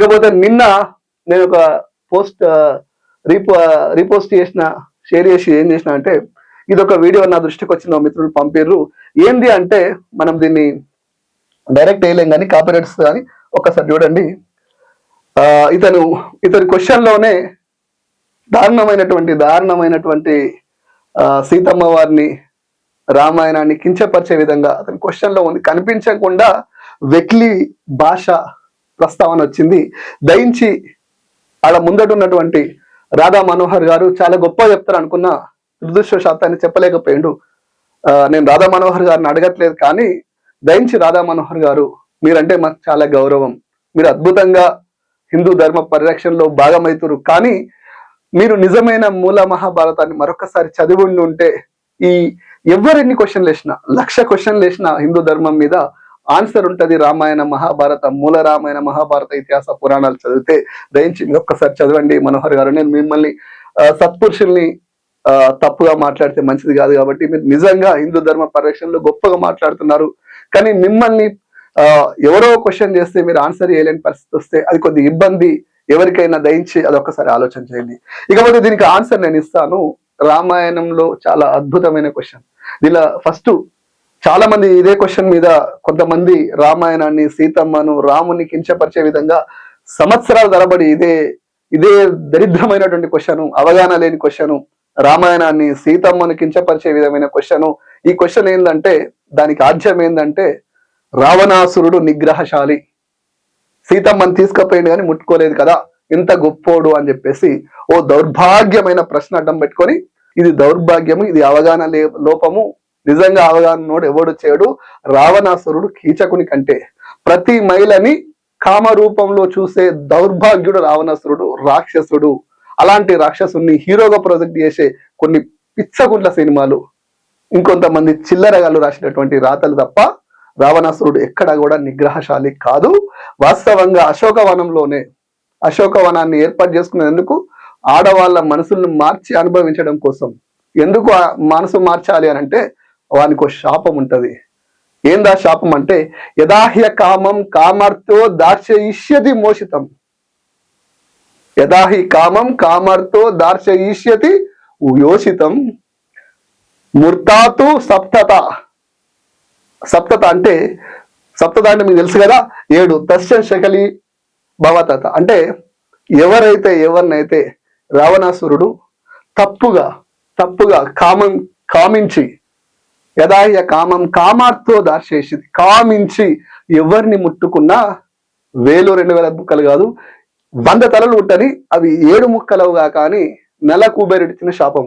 ఇకపోతే నిన్న నేను ఒక పోస్ట్ రీపో రీపోస్ట్ చేసిన షేర్ చేసి ఏం చేసిన అంటే ఇది ఒక వీడియో నా దృష్టికి వచ్చిన మిత్రులు పంపిర్రు. ఏంది అంటే మనం దీన్ని డైరెక్ట్ వేయలేం కానీ కాపీరైట్స్ కానీ ఒక్కసారి చూడండి. ఇతను ఇతని క్వశ్చన్లోనే దారుణమైనటువంటి దారుణమైనటువంటి సీతమ్మ వారిని రామాయణాన్ని కించపరిచే విధంగా అతని క్వశ్చన్లో ఉంది. కనిపించకుండా వెక్లి భాష ప్రస్తావన వచ్చింది. దయించి ఆడ ముందట ఉన్నటువంటి రాధా మనోహర్ గారు చాలా గొప్ప చెప్తారు అనుకున్న దురదృష్టశాతాన్ని చెప్పలేకపోయిండు. నేను రాధా మనోహర్ గారిని అడగట్లేదు కానీ దయించి రాధా మనోహర్ గారు మీరంటే మాకు చాలా గౌరవం. మీరు అద్భుతంగా హిందూ ధర్మ పరిరక్షణలో భాగమవుతురు కానీ మీరు నిజమైన మూల మహాభారతాన్ని మరొకసారి చదివి ఉండి ఉంటే ఈ ఎవరెన్ని క్వశ్చన్లు వేసినా లక్ష క్వశ్చన్లు వేసినా హిందూ ధర్మం మీద ఆన్సర్ ఉంటుంది రామాయణ మహాభారత మూల రామాయణ మహాభారత ఇతిహాస పురాణాలు చదివితే దయించి మీరు ఒక్కసారి చదవండి మనోహర్ గారు. నేను మిమ్మల్ని సత్పురుషుల్ని తప్పుగా మాట్లాడితే మంచిది కాదు కాబట్టి మీరు నిజంగా హిందూ ధర్మ పరిరక్షణలో గొప్పగా మాట్లాడుతున్నారు. కానీ మిమ్మల్ని ఎవరో క్వశ్చన్ చేస్తే మీరు ఆన్సర్ చేయలేని పరిస్థితి వస్తే అది కొద్ది ఇబ్బంది. ఎవరికైనా దయించి అది ఒక్కసారి ఆలోచన చేయండి. ఇకపోతే దీనికి ఆన్సర్ నేను ఇస్తాను. రామాయణంలో చాలా అద్భుతమైన క్వశ్చన్. దీనిలో ఫస్ట్ చాలా మంది ఇదే క్వశ్చన్ మీద కొంతమంది రామాయణాన్ని సీతమ్మను రాముని కించపరిచే విధంగా సంవత్సరాల తరబడి ఇదే ఇదే దరిద్రమైనటువంటి క్వశ్చను అవగాహన లేని క్వశ్చను రామాయణాన్ని సీతమ్మను కించపరిచే విధమైన క్వశ్చను ఈ క్వశ్చన్ ఏంటంటే దానికి ఆద్యం ఏంటంటే రావణాసురుడు నిగ్రహశాలి. సీతమ్మని తీసుకుపోయింది కానీ ముట్టుకోలేదు కదా ఇంత గొప్పోడు అని చెప్పేసి ఓ దౌర్భాగ్యమైన ప్రశ్న అడ్డం పెట్టుకొని ఇది దౌర్భాగ్యము ఇది అవగాహన లే- లోపము నిజంగా అవగాహనోడు ఎవడు చేయడు. రావణాసురుడు కీచకుని కంటే ప్రతి మహిళని కామ రూపంలో చూసే దౌర్భాగ్యుడు రావణాసురుడు రాక్షసుడు. అలాంటి రాక్షసుని హీరోగా ప్రొజెక్ట్ చేసే కొన్ని పిచ్చగుండ్ల సినిమాలు. ఇంకొంతమంది చిల్లరగాళ్ళు రాసినటువంటి రాతలు తప్ప రావణాసురుడు ఎక్కడ కూడా నిగ్రహశాలి కాదు. వాస్తవంగా అశోకవనంలోనే అశోకవనాన్ని ఏర్పాటు చేసుకునేందుకు ఆడవాళ్ళ మనసులను మార్చి అనుభవించడం కోసం. ఎందుకు మనసు మార్చాలి అని అంటే వానికి ఒక శాపం ఉంటుంది. ఏందా శాపం అంటే యదాహ్య కామం కామర్తో దార్శయిష్యతి మోషితం యదాహి కామం కామర్తో దార్శయిష్యతి యోషితం మూర్తాతు సప్తత. సప్తత అంటే సప్తత అంటే మీకు తెలుసు కదా ఏడు. తస్య శకలి భవతత. అంటే ఎవరైతే ఎవరినైతే రావణాసురుడు తప్పుగా తప్పుగా కామం కామించి యదాహ్య కామం కామార్తో దాచేసింది కామించి ఎవరిని ముట్టుకున్నా వేలు రెండు వేల ముక్కలు కాదు వంద తలలు ఉంటని అవి ఏడు ముక్కలవుగా కానీ నెల కూబేరుడిచ్చిన శాపం.